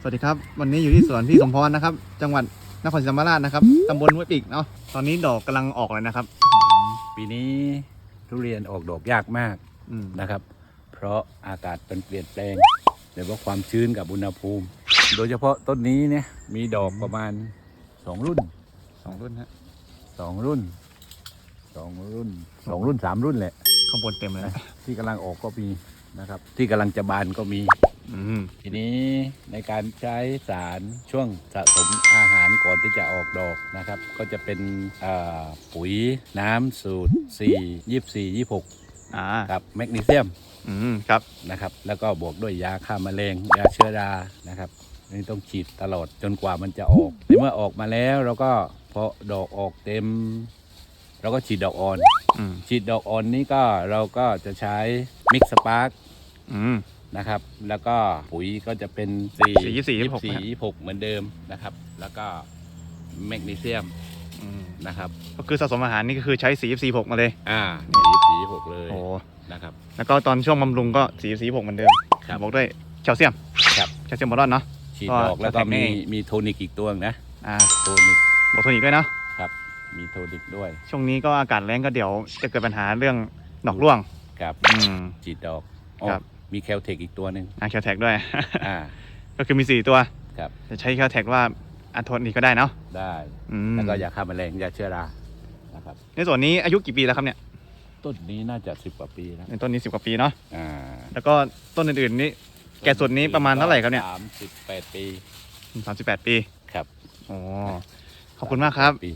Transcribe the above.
สวัสดีครับ วันนี้อยู่ที่สวนพี่สมพรนะครับ จังหวัดนครศรีธรรมราชนะครับตำบลห้วยปีกเนาะตอนนี้ดอกกำลังออกเลยนะครับ ปีนี้ทุเรียนออกดอกยากมากอืมนะครับ เพราะอากาศมันเปลี่ยนแปลงโดยเฉพาะความชื้นกับอุณหภูมิ โดยเฉพาะต้นนี้เนี่ยมีดอกประมาณสองรุ่นสองรุ่นฮะสองรุ่นสองรุ่นสองรุ่นสามรุ่นแหละ ข้างบนเต็มเลยนะที่กำลังออกก็มีนะครับ ที่กำลังจะบานก็มี อืมทีนี้ ในการใช้สารช่วงสะสมอาหารก่อนที่จะออกดอกนะครับ ก็จะเป็นเอ่อปุ๋ยน้ำสูตร 4 24 26อ่ากับแมกนีเซียมอืมครับนะครับแล้วก็บวกด้วยยาฆ่าแมลงยาเชื้อรานะครับนี่ต้องฉีดตลอดจนกว่ามันจะออกในเมื่อออกมาแล้วเราก็พอดอกออกเต็ม เราก็ฉีดดอกอ่อนอืมฉีดดอกอ่อนนี้ก็เราก็จะใช้มิกซ์สปาร์กอืม นะครับ แล้วก็ปุ๋ยก็จะเป็น4 24 26 24 26เหมือนเดิมนะครับ แล้วก็แมกนีเซียมอืมนะครับก็คือสะสมอาหารนี่ก็คือใช้สีสีหกมาเลย อ่า24 26เลยโอ้นะครับ แล้วก็ตอนช่วงบำรุงก็สีสีหกเหมือนเดิมครับบอกด้วยแคลเซียมครับแคลเซียมบอลอนเนาะฉีดก็ดอกแล้วก็จะแตกแน่มีมีโทนิกอีกตัวหนึ่งนะอ่าโทนิกบอกโทนิกด้วยเนาะครับมีโทนิกด้วย ช่วงนี้ก็อากาศแรงก็เดี๋ยวจะเกิดปัญหาเรื่องดอกร่วงครับอืมฉีดดอกอ๋อครับ มีแคลเทคอีกตัวหนึ่งอ่าแคลแท็กด้วย อ่า ก็คือมีสี่ตัวครับ จะใช้แคลแท็กว่าอันโทนิกก็ได้เนาะได้อืมแล้วก็ยาฆ่าแมลงยาเชื้อรานะครับ ในส่วนนี้อายุกี่ปีแล้วครับเนี่ยต้นนี้น่าจะสิบกว่าปีแล้วในต้นนี้สิบกว่าปีเนาะอ่าแล้วก็ต้นอื่นๆนี่แก่สุดนี้ประมาณเท่าไหร่ครับเนี่ยสามสิบแปดปีสามสิบแปดปีครับโอ้ขอบคุณมากครับ ปี